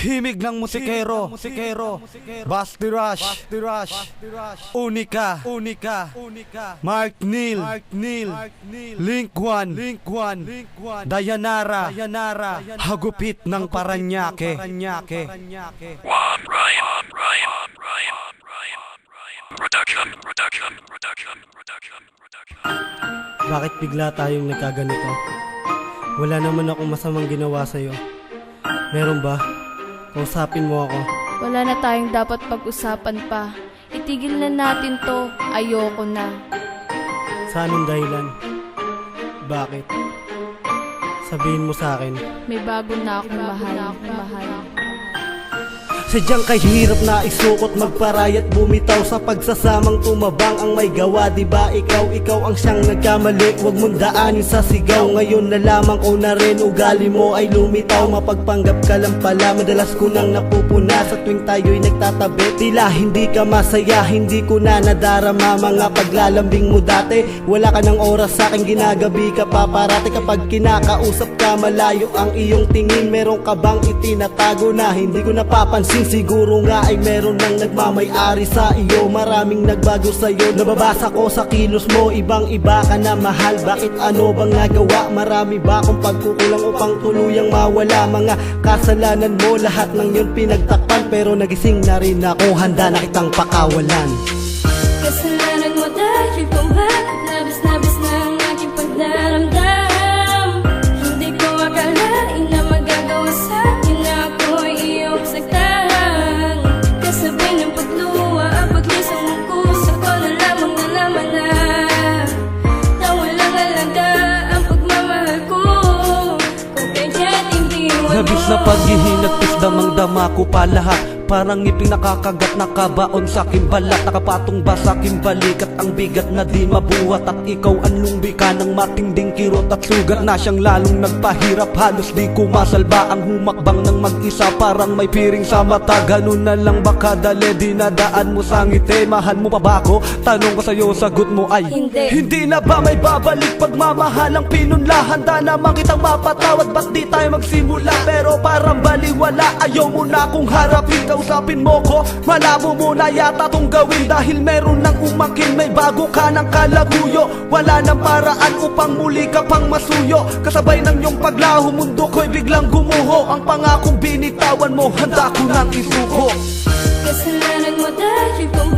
Himig ng musikero, musikero, Basti Rush, Rush, Unika, Unika, Mark Neal, Mark Neal, Link One, Link One, Dayanara, Dayanara, Hagupit ng Paranaque, Paranaque. Ryan, Ryan, Ryan, Ryan, Ryan, Ryan. Production, production, production, production, production. Bakit bigla tayong nagkaganito? Wala naman akong masamang ginawa sa'yo. Meron ba? Kausapin mo ako. Wala na tayong dapat pag-usapan pa. Itigil na natin to. Ayoko na. Sa anong dahilan? Bakit? Sabihin mo sa akin. May bago na akong mahal. mahal. Sadyang kahirap na isukot magparayat bumitaw sa pagsasamang tumabang ang may gawa di ba? Ikaw ikaw ang siyang nagkamali. Wag mong daanin sa sigaw. Ngayon na lamang ko na rin ugali mo ay lumitaw. Mapagpanggap ka lang pala. Madalas ko nang napupuna sa tuwing tayo'y nagtatabi. Tila hindi ka masaya hindi ko na nadarama. Mga paglalambing mo dati wala ka ng oras sa akin. Ginagabi ka pa parati kapag kinakausap ka malayo ang iyong tingin. Meron ka bang itinatago na hindi ko napapansin siguro nga ay meron nang nagmamay-ari sa iyo. Maraming nagbago sa iyo nababasa ko sa kilos mo. Ibang iba ka na mahal. Bakit ano bang nagawa? Marami ba akong pagkukulang upang tuluyang mawala? Mga kasalanan mo lahat ng yun pinagtakpan. Pero nagising na rin ako. Handa na kitang pakawalan. Kasalanan mo dahil kung Paghihinagpis damang-dama ko pa lahat Parang ngiping nakakagat nakabaon sa aking balat. Nakapatong ba sa aking balikat? Ang bigat na di mabuhat At ikaw ang lumbi ka ng matinding kirot at sugat Na siyang lalong nagpahirap. Halos di ko masalba Ang humakbang ng mag-isa. Parang may piring sa mata. Ganun na lang baka dali dinadaan mo sa ngiti. Mahal mo pa ba ako? Tanong ko sa'yo sagot mo ay Hindi. Hindi na ba may babalik? Pagmamahal ang pinunla Handa naman kitang mapatawad. Ba't di tayo magsimula? Pero parang baliwala. Ayaw mo na kung harapin Kausapin mo ko Malabo mo na yata tong gawin Dahil meron nang umakin May bago ka ng kalaguyo. Wala nang paraan upang muli ka pang masuyo. Kasabay ng iyong paglaho Mundo ko'y biglang gumuho. Ang pangakong binitawan mo Handa ko nang isuko. Kasalanan mo dahil kung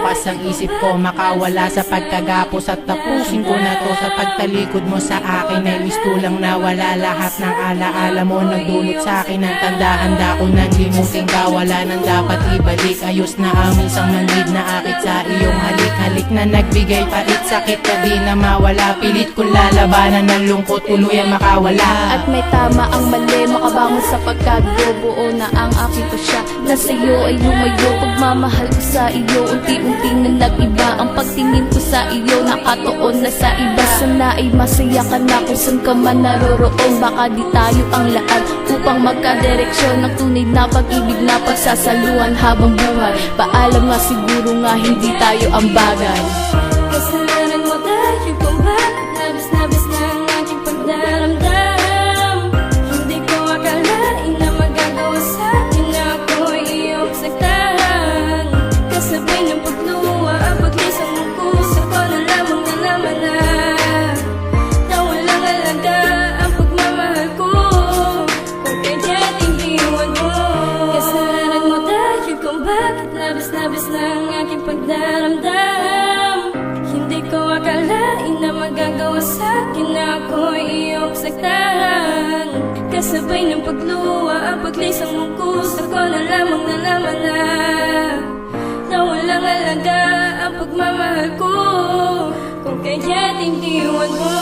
bukas ang isip ko Makawala sa pagkagapos at tapusin ko na to. Sa pagtalikod mo sa akin ay wisto lang na wala Lahat ng alaala mo nagdulot sa akin ng tanda Handa ko nang limutin ka Wala nang dapat ibalik. Ayos na ang isang manhid na akit sa iyong halik Halik na nagbigay pait sakit ka di na mawala. Pilit ko lalabanan ng lungkot. Tuluyan makawala. At may tama ang mali. Makabangon sa pagkabuo na ang aking pasya. Na sa'yo ay lumayo. Pagmamahal ko sa iyo Unti-unti na nag-iba Ang pagtingin ko sa iyo. Nakatoon na sa iba. Sana ay masaya ka na Kung saan ka man naroroon. Baka di tayo ang lahat Upang magkadireksyon Ng tunay na pag-ibig na pagsasaluhan Habang buhay. Paalam nga siguro nga Hindi tayo ang bagay akalain na magagawa sa akin Na ako'y iyong saktan. Kasabay ng pagluwa Ang paglisang mong kusa ko na lamang nalaman na Na walang alaga ang pagmamahal ko. Kung kaya't iniwan mo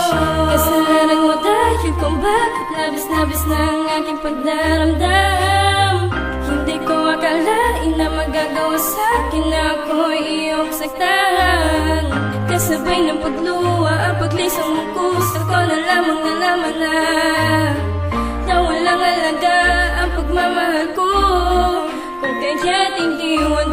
Kasalanan mo dahil kung bakit Labis-labis na ang aking pagdaramdam Hindi ko akalain na magagawa sa akin Na ako'y iyong saktan. Kasabay ng pagluwa paglisang kusa ko na lamang nalaman na Na. Walang alaga ang pagmamahal ko. Kung kaya't iniwan